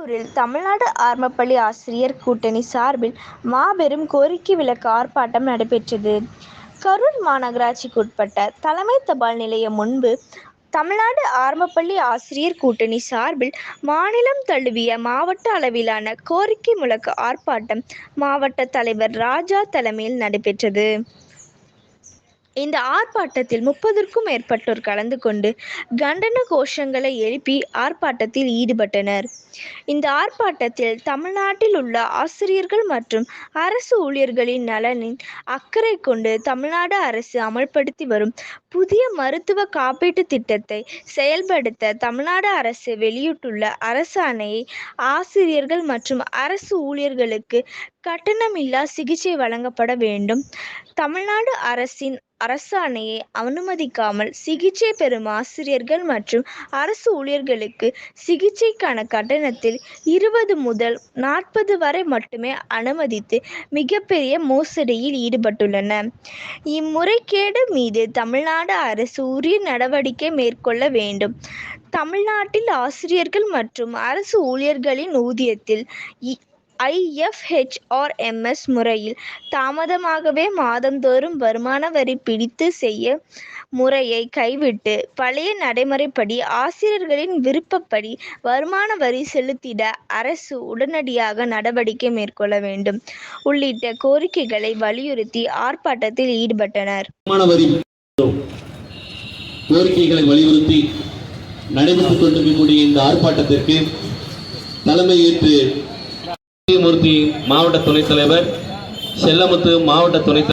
கரூரில் தமிழ்நாடு ஆரம்பப்பள்ளி ஆசிரியர் கூட்டணி சார்பில் மாபெரும் கோரிக்கை விளக்க ஆர்ப்பாட்டம் நடைபெற்றது. கரூர் மாநகராட்சிக்குட்பட்ட தலைமை தபால் நிலையம் முன்பு தமிழ்நாடு ஆரம்பப்பள்ளி ஆசிரியர் கூட்டணி சார்பில் மாநிலம் தழுவிய மாவட்ட அளவிலான கோரிக்கை முழக்க ஆர்ப்பாட்டம் மாவட்ட தலைவர் ராஜா தலைமையில் நடைபெற்றது. இந்த ஆர்ப்பாட்டத்தில் முப்பதுக்கும் மேற்பட்டோர் கலந்து கொண்டு கண்டன கோஷங்களை எழுப்பி ஆர்ப்பாட்டத்தில் ஈடுபட்டனர். இந்த ஆர்ப்பாட்டத்தில் தமிழ்நாட்டில் உள்ள ஆசிரியர்கள் மற்றும் அரசு ஊழியர்களின் நலனின் அக்கறை கொண்டு தமிழ்நாடு அரசு அமல்படுத்தி வரும் புதிய மருத்துவ காப்பீட்டு திட்டத்தை செயல்படுத்த தமிழ்நாடு அரசு வெளியிட்டுள்ள அரசாணையை ஆசிரியர்கள் மற்றும் அரசு ஊழியர்களுக்கு கட்டணமில்லா சிகிச்சை வழங்கப்பட வேண்டும். தமிழ்நாடு அரசின் அரசாணையை அனுமதிக்காமல் சிகிச்சை பெறும் ஆசிரியர்கள் மற்றும் அரசு ஊழியர்களுக்கு சிகிச்சைக்கான கட்டணத்தில் இருபது முதல் நாற்பது வரை மட்டுமே அனுமதித்து மிகப்பெரிய மோசடியில் ஈடுபட்டுள்ளன. இம்முறைகேடு மீது தமிழ்நாடு அரசு உரிய நடவடிக்கை மேற்கொள்ள வேண்டும். தமிழ்நாட்டில் ஆசிரியர்கள் மற்றும் அரசு ஊழியர்களின் ஊதியத்தில் ஐஎஃப்ஹெச்ஆர்எம்எஸ் முறையில் தாமதமாகவே மாதந்தோறும் வருமான வரி பிடித்து செய்ய முறையை கைவிட்டு பழைய நடைமுறைப்படி ஆசிரியர்களின் விருப்பப்படி வருமான வரி செலுத்திட அரசு உடனடியாக நடவடிக்கை மேற்கொள்ள வேண்டும் உள்ளிட்ட கோரிக்கைகளை வலியுறுத்தி ஆர்ப்பாட்டத்தில் ஈடுபட்டனர். கோரிக்கைகளை வலியுறுத்தி நடைபெற்றுக் கொண்டிருக்கக்கூடிய இந்த ஆர்ப்பாட்டத்திற்கு தலைமையேற்று மூர்த்தி மாவட்ட துணைத் தலைவர் செல்லமுத்து மாவட்ட துணைத் தலைவர்